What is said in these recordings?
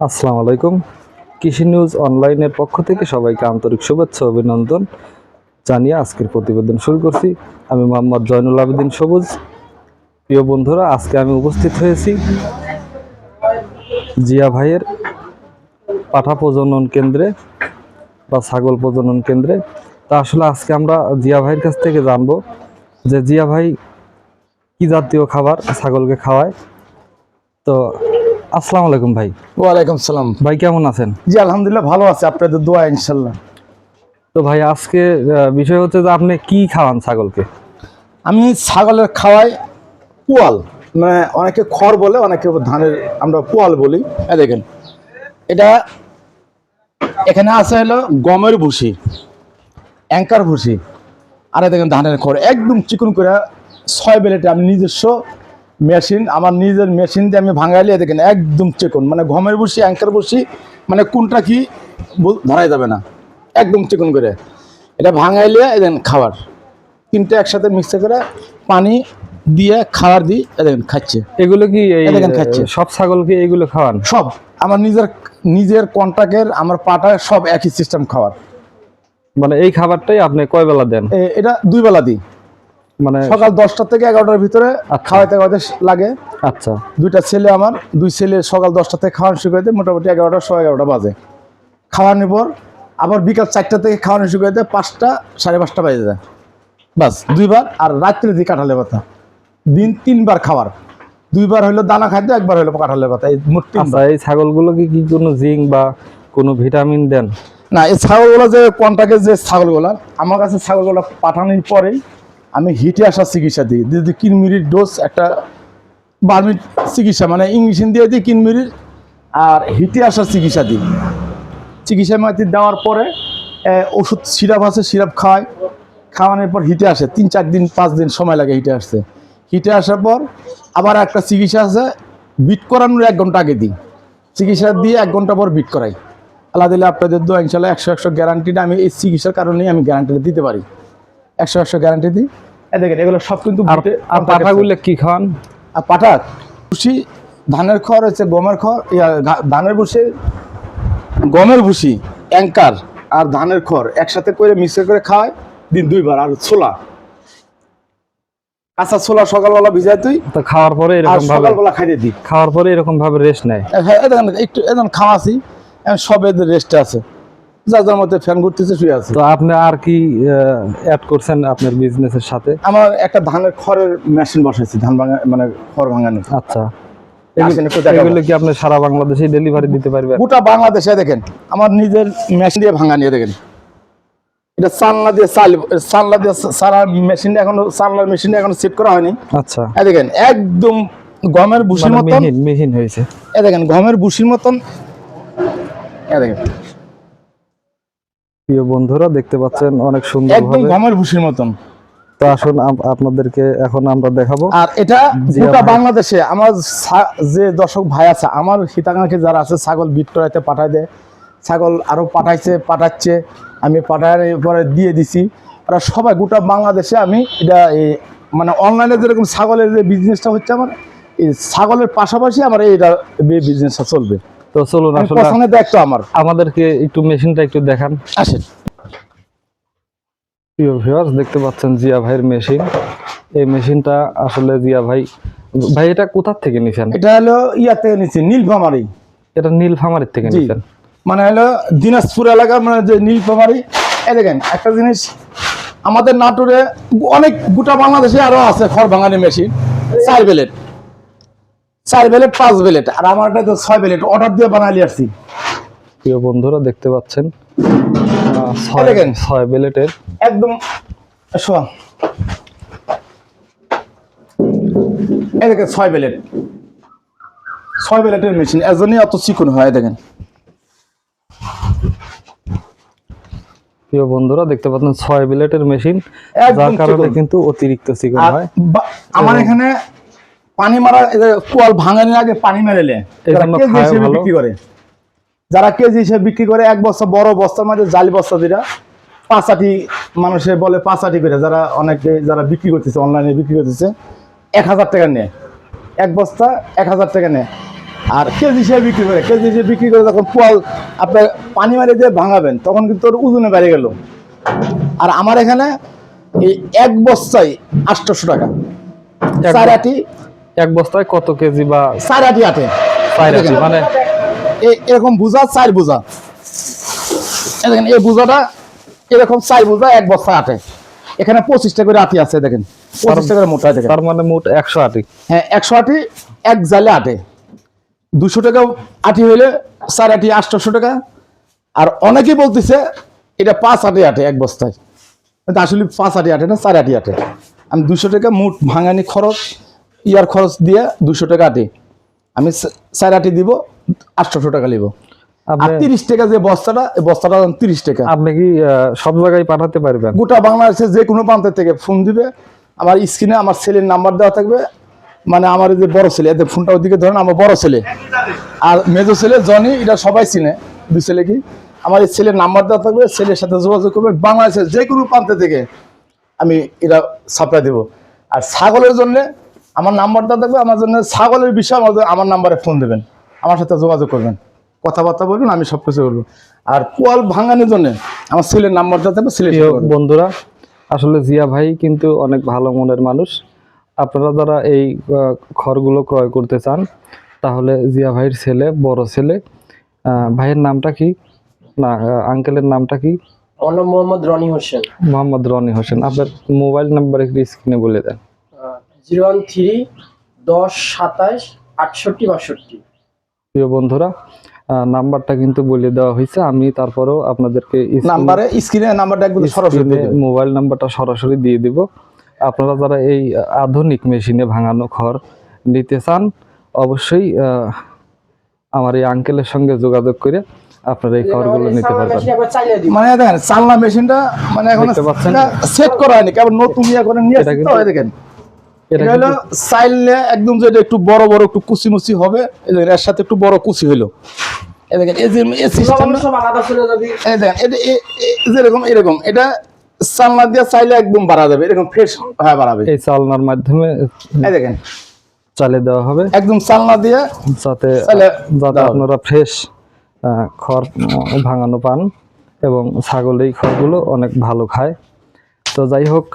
আসসালামু আলাইকুম। কৃষি নিউজ অনলাইনের পক্ষ থেকে সবাইকে আন্তরিক শুভেচ্ছা, অভিনন্দন জানিয়ে আজকের প্রতিবেদন শুরু করছি। আমি মোহাম্মদ জয়নুল আবেদিন সবুজ। প্রিয় বন্ধুরা, আজকে আমি উপস্থিত হয়েছি জিয়া ভাইয়ের পাঠা প্রজনন কেন্দ্রে বা ছাগল প্রজনন কেন্দ্রে। তা আসলে আজকে আমরা জিয়া ভাইয়ের কাছ থেকে জানব যে জিয়া ভাই কি জাতীয় খাবার ছাগলকে খাওয়ায়। তো আসসালামু আলাইকুম ভাই। ওয়ালাইকুম সালাম। ভাই কেমন আছেন? জি আলহামদুলিল্লাহ ভালো আছে আপনাদের দোয়া ইনশাল্লাহ। তো ভাই আজকে বিষয় হচ্ছে যে আপনি কি খাওয়ান ছাগলকে? আমি ছাগলের খাওয়াই পোয়াল। মানে অনেকে খড় বলে অনেকে ধানের আমরা পোয়াল বলি। হ্যাঁ দেখেন এটা এখানে আছে হলো গমের ভুসি অ্যাঙ্কার ভুসি আর দেখেন ধানের খড়। একদম চিকন করে ছয় বেলেটে আমি নিজস্ব মেশিন আমার নিজের মেশিন দিয়ে আমি ভাঙাইলে দেখেন একদম চিকন মানে ঘমের ভুসি অ্যাঙ্কার ভুসি মানে কোনটা কি ধরাই যাবে না একদম চিকন করে। এটা ভাঙাইলে দেখেন খাবার তিনটে একসাথে মিক্সে করে পানি দিয়ে খাবার দিই দেখেন খাচ্ছে। এগুলো কি দেখেন খাচ্ছে। সব ছাগলকে এগুলো খাওয়ান? সব আমার নিজের নিজের কন্ট্রাক্টের আমার পাটা সব একই সিস্টেম খাওয়ার। মানে এই খাবারটাই আপনি কয় বেলা দেন এটা দুই বেলা দিই। মানে সকাল দশটা থেকে এগারোটার ভিতরে আচ্ছা। খাওয়াইতে খাওয়াইতে লাগে। আচ্ছা। দুইটা ছেলে আমার দুই ছেলে সকাল দশটা থেকে খাওয়ানো শুরু করে মোটামুটি এগারোটা সোয়া এগারোটা বাজে। খাওয়ানোর পর আবার বিকাল চারটা থেকে খাওয়ানো শুরু করে দেয় পাঁচটা সাড়ে পাঁচটা বাজে যায়। বাস দুইবার আর রাত্রে দিয়ে কাঁঠালে পাতা। দিন তিনবার খাবার দুইবার হলো দানা খাদ্য একবার হলো কাঁঠালে পাতা। এই মোট আচ্ছা এই ছাগলগুলোকে কি কোনো জিঙ্ক বা কোনো ভিটামিন দেন? না এই ছাগলগুলো যে কন্টাক্টের যে ছাগলগুলো আমার কাছে ছাগলগুলো পাঠানোর পরেই আমি হিটে আসার চিকিৎসা দিই। যদি কিনমিরির ডোজ একটা বার্মিট চিকিৎসা মানে ইঞ্জেকশন দিয়ে দিই কিনমিরির, আর হিটে আসার চিকিৎসা দিই। চিকিৎসা মাতি দেওয়ার পরে ওষুধ, সিরাপ আছে, সিরাপ খাওয়াই খাওয়ানোর পর হিটে আসে, তিন, চার দিন, পাঁচ দিন সময় লাগে হিটে আসতে। হিটে আসার পর আবার একটা চিকিৎসা আছে বিট করানোর এক ঘণ্টা আগে দিই। চিকিৎসা দিয়ে এক ঘণ্টা পর বিট করাই। আল্লাহ দিলে আপনাদের দোয়া, ইনশাল্লাহ একশো একশো গ্যারান্টিটা আমি এই চিকিৎসার কারণেই আমি গ্যারান্টিটা দিতে পারি। একশো একশো গ্যারান্টি দিই। দেখেন এগুলো সব কিন্তু আর পাঠাগুলো কি খাওয়ান? আর পাটা ভুসি ধানের খড় হচ্ছে গমের খড় ইয়া, ধানের ভুসি গমের ভুসি অ্যাঙ্কার আর ধানের খড় একসাথে করে মিক্স করে খাওয়ায় দিন দুইবার আর ছোলা। কাঁচা ছোলা সকালবেলা ভিজাই তুই তো খাওয়ার পরে এরকম ভাবে সকালবেলা খাইতে দিই। খাওয়ার পরে এরকম ভাবে রেস্ট নেয়। হ্যাঁ দেখেন একটু এখন খাওয়াছি এখন সব এদের রেস্টে আছে। যার যার মধ্যে ফ্যান ঘুরতেছে শুয়ে আছে। তো আপনি আর কি অ্যাড করছেন আপনার বিজনেসের সাথে? আমার একটা ধানের খড়ের মেশিন বসাইছি ধান ভাঙা মানে খড় ভাঙানো। আচ্ছা। আসেন একটু দেখাবো। এগুলো কি আপনি সারা বাংলাদেশে ডেলিভারি দিতে পারবেন? গোটা বাংলাদেশে দেখেন আমার নিজের মেশিন দিয়ে ভাঙা নিয়ে দেখেন। এটা দিয়ে চাল দিয়ে সারা মেশিন এখনও চালনার মেশিন এখনও সেট করা হয়নি। আচ্ছা। এই দেখেন একদম গমের মানে মতন। মিহিন মিহিন হয়েছে। এই দেখেন গমের মতন। এই দেখেন। প্রিয় বন্ধুরা দেখতে পাচ্ছেন অনেক সুন্দর একদম গমের ভুসির মতন। তো আসুন আপনাদেরকে এখন আমরা দেখাবো। আর এটা গোটা বাংলাদেশে আমার যে দর্শক ভাই আছে আমার হিতাকাঙ্ক্ষী যারা আছে ছাগল বিট করাইতে পাঠায় দেয়। ছাগল আরও পাঠাইছে পাঠাচ্ছে আমি পাঠায় পরে দিয়ে দিছি। ওরা সবাই গোটা বাংলাদেশে আমি এটা মানে অনলাইনে যেরকম ছাগলের যে বিজনেসটা হচ্ছে আমার এই ছাগলের পাশাপাশি আমার এইটা বিজনেসটা চলবে। তো চলুন আসলে পছন্দের দায়িত্ব আমার। আমাদেরকে একটু মেশিনটা একটু দেখান। আসেন। প্রিয় ভিউয়ার্স দেখতে পাচ্ছেন জিয়া ভাইয়ের মেশিন। এই মেশিনটা আসলে জিয়া ভাই ভাই এটা কোথার থেকে নিছেন? এটা হলো ইয়া থেকে নিচ্ছি নীলফামারি। এটা নীলফামারির থেকে নিছেন? মানে হলো দিনাজপুর এলাকার মানে যে নীলফামারি এই দেখেন একটা জিনিস আমাদের নাটোরে অনেক গোটা বাংলাদেশে আরও আছে খড় ভাঙানি মেশিন চার বেলেট। চার বেলেট পাঁচ বেলেট আর আমারটা তো ছয় বেলেট অর্ডার দিয়ে বানালি আসছি প্রিয় বন্ধুরা দেখতে পাচ্ছেন? ছয় বেলেটের একদম শোয়া এই দেখেন ছয় বেলেট। ছয় বেলেটের মেশিন এজন্যই অত চিকন হয় দেখেন। প্রিয় বন্ধুরা দেখতে পাচ্ছেন ছয় বিলেটের মেশিন যার কারণে কিন্তু অতিরিক্ত চিকন হয়। আমার এখানে পানি মারা কোয়াল ভাঙানোর আগে পানি মেরেলে কেজি হিসেবে বিক্রি করে যারা কেজি হিসেবে বিক্রি করে এক বস্তা বড় বস্তার মধ্যে জালি বস্তা দিরা পাঁচাটি মানুষে বলে পাঁচাটি করে যারা অনেকে যারা বিক্রি করতেছে অনলাইনে বিক্রি করতেছে এক হাজার টাকা নেয়। এক বস্তা এক হাজার টাকা নেয়। আর কেজি হিসেবে বিক্রি করে কেজি হিসেবে বিক্রি করে যখন পোয়াল আপনার পানি মারে দিয়ে ভাঙাবেন তখন কিন্তু ওর ওজনে বেড়ে গেল। আর আমার এখানে এই এক বস্তায় আটশোশো টাকা। এক চার ব- আটি এক বস্তায় কত কেজি বা চার আটি আটে। মানে? এরকম বোঝা চার বোঝা। দেখেন এই বোঝাটা এরকম চার বোঝা এক বস্তা আটে। এখানে পঁচিশটা করে আটি আছে দেখেন। পঁচিশটা করে মোটা দেখেন। তার মানে মোট একশো আটি। হ্যাঁ একশো আটি এক জালে আটে। দুশো টাকা আটি হইলে চার আটি আটশোশো টাকা। আর অনেকেই বলতেছে এটা পাঁচ আটি আটে এক বস্তায়। আসলে পাঁচ আটি আটে না চার আটি আটে। আমি দুশো টাকা মুঠ ভাঙানি খরচ ইয়ার খরচ দিয়ে দুশো টাকা আটি। আমি চার আটি দিব আটশোশো টাকা নিব আর তিরিশ টাকা যে বস্তাটা বস্তাটা তিরিশ টাকা। আপনি কি সব জায়গায় পাঠাতে পারবেন? গোটা বাংলাদেশে যে কোনো প্রান্ত থেকে ফোন দিবে। আমার স্ক্রিনে আমার ছেলের নাম্বার দেওয়া থাকবে। মানে আমার যে বড় ছেলে এদের ফোনটা ওদিকে ধরেন আমার বড় ছেলে। আর মেজো ছেলে জনি এটা সবাই চিনে। দুই ছেলে কি? আমার এই ছেলের নাম্বার দেওয়া থাকবে ছেলের সাথে যোগাযোগ করবে। বাংলাদেশের যে কোনো প্রান্ত থেকে আমি এটা সাপ্লাই দেবো। আর ছাগলের জন্য আমার নাম্বারটা থাকবে আমার জন্য ছাগলের বিষয়ে আমার আমার নাম্বারে ফোন দেবেন। আমার সাথে যোগাযোগ করবেন। কথাবার্তা বলবেন আমি সব কিছু করব আর পোয়াল ভাঙানোর জন্য আমার ছেলের নাম্বারটা থাকবে কথা বলবেন। বন্ধুরা আসলে জিয়া ভাই কিন্তু অনেক ভালো মনের মানুষ। আপনারা যারা এই খড়গুলো ক্রয় করতে চান তাহলে জিয়া ভাইয়ের ছেলে বড় ছেলে ভাইয়ের নামটা কি? না আঙ্কেলের নামটা কি? মোহাম্মদ রনি হোসেন। মোহাম্মদ রনি হোসেন। আপনার মোবাইল নাম্বার একটু স্ক্রিনে বলে দেন। জিরো ওয়ান থ্রি দশ সাতাশ আটষট্টি বাষট্টি। প্রিয় বন্ধুরা নাম্বারটা কিন্তু বলে দেওয়া হয়েছে। আমি তারপরেও আপনাদেরকে নাম্বারে স্ক্রিনে নাম্বারটা একদম সরাসরি। মোবাইল নাম্বারটা সরাসরি দিয়ে দিব। আপনারা যারা এই আধুনিক মেশিনে ভাঙানো খড় নিতে চান অবশ্যই আহ, আমার এই আঙ্কেলের সঙ্গে যোগাযোগ করে আপনারা এই খড়গুলো নিতে পারবেন। মানে দেখেন চালনা মেশিনটা মানে এখন সেট করা হয়নি কেবল নতুন ইয়া করে নিয়ে দেখেন। এটা হলো একদম যেটা একটু বড় বড় একটু কুচি মুচি হবে এর সাথে একটু বড় কুচি হলো এই দেখেন এই যে দেখেন এটা যেরকম এরকম এটা চালনা দিয়ে চাইলে একদম বাড়া যাবে এরকম ফ্রেশ হয়ে বাড়াবে। এই চালনার মাধ্যমে এই দেখেন। চালে দেওয়া হবে। একদম চালনা দিয়ে যাতে যাতে আপনারা ফ্রেশ খড় ভাঙানো পান এবং ছাগল এই খড়গুলো অনেক ভালো খায়। তো যাই হোক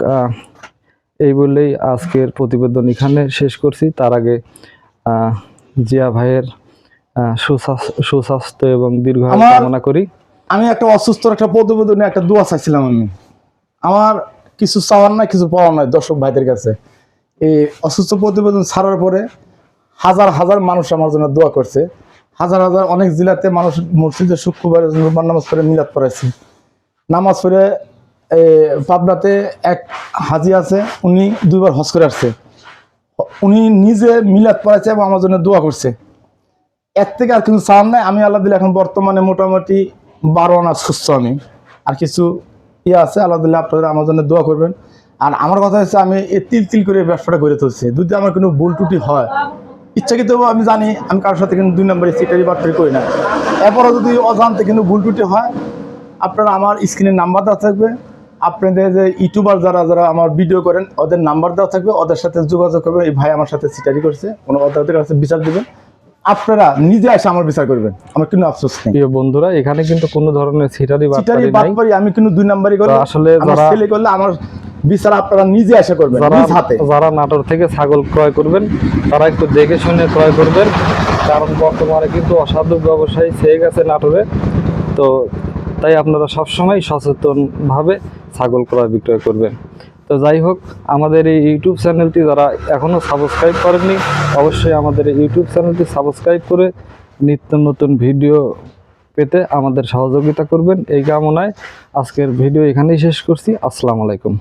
এই বলেই আজকের প্রতিবেদন এখানে শেষ করছি। তার আগে জিয়া ভাইয়ের সুস্বাস্থ্য এবং দীর্ঘ কামনা করি। আমি একটা অসুস্থ একটা প্রতিবেদনে একটা দোয়া চাইছিলাম আমি। আমার কিছু চাওয়ার নাই কিছু পাওয়ার নাই দর্শক ভাইদের কাছে। এই অসুস্থ প্রতিবেদন ছাড়ার পরে হাজার হাজার মানুষ আমার জন্য দোয়া করছে। হাজার হাজার অনেক জেলাতে মানুষ মসজিদে শুক্রবার নামাজ পড়ে মিলাদ পড়েছে নামাজ পড়ে পাবনাতে এক হাজি আছে, উনি দুইবার হজ করে আসছে। উনি নিজে মিলাদ পড়াইছে এবং আমার জন্য দোয়া করছে। এর থেকে আর কিছু চাওয়ার নাই, আমি আল্লাহ দিলে এখন বর্তমানে মোটামুটি বারো আনা সুস্থ আমি। আর কিছু ইয়ে আছে, আল্লাহ দিলে আপনারা আমার জন্য দোয়া করবেন। আর আমার কথা হচ্ছে, আমি এই তিল তিল করে ব্যবসাটা করে তুলছি। যদি আমার কোনো ভুল ত্রুটি হয়, ইচ্ছাকৃত আমি জানি, আমি কারোর সাথে কিন্তু দুই নম্বরে সিটারি বাট্টারি করি না। এরপরও যদি অজান্তে কিন্তু ভুল ত্রুটি হয়, আপনারা আমার স্ক্রিনের নাম্বার দেওয়া থাকবে। আপনাদের যে ইউটিউবার যারা যারা আমার ভিডিও করেন ওদের নাম্বার দেওয়া থাকবে ওদের সাথে যোগাযোগ করবেন। এই ভাই আমার সাথে সিটারি করছে কোনো ওদের কাছে বিচার দেবেন। আপনারা নিজে এসে আমার বিচার করবেন। আমার কোনো আফসোস নেই। প্রিয় বন্ধুরা এখানে কিন্তু কোনো ধরনের সিটারি বাটপারি নাই। বাটপারি আমি কিন্তু দুই নাম্বারই করব। তো আসলে যারা- ছেলে করলে আমার বিচার আপনারা নিজে এসে করবেন নিজ হাতে। যারা নাটোর থেকে ছাগল ক্রয় করবেন তারা একটু দেখে শুনে ক্রয় করবেন। কারণ বর্তমানে কিন্তু অসাধু ব্যবসায়ী ছেয়ে গেছে নাটোরে। তো তাই আপনারা সবসময় সচেতনভাবে ছাগল ক্রয় বিক্রয় করবেন। তো যাই হোক, আমাদের এই ইউটিউব চ্যানেলটি যারা এখনও সাবস্ক্রাইব করেননি, অবশ্যই আমাদের এই ইউটিউব চ্যানেলটি সাবস্ক্রাইব করে নিত্য নতুন ভিডিও পেতে আমাদের সহযোগিতা করবেন। এই কামনায় আজকের ভিডিও এখানেই শেষ করছি। আসসালামু আলাইকুম।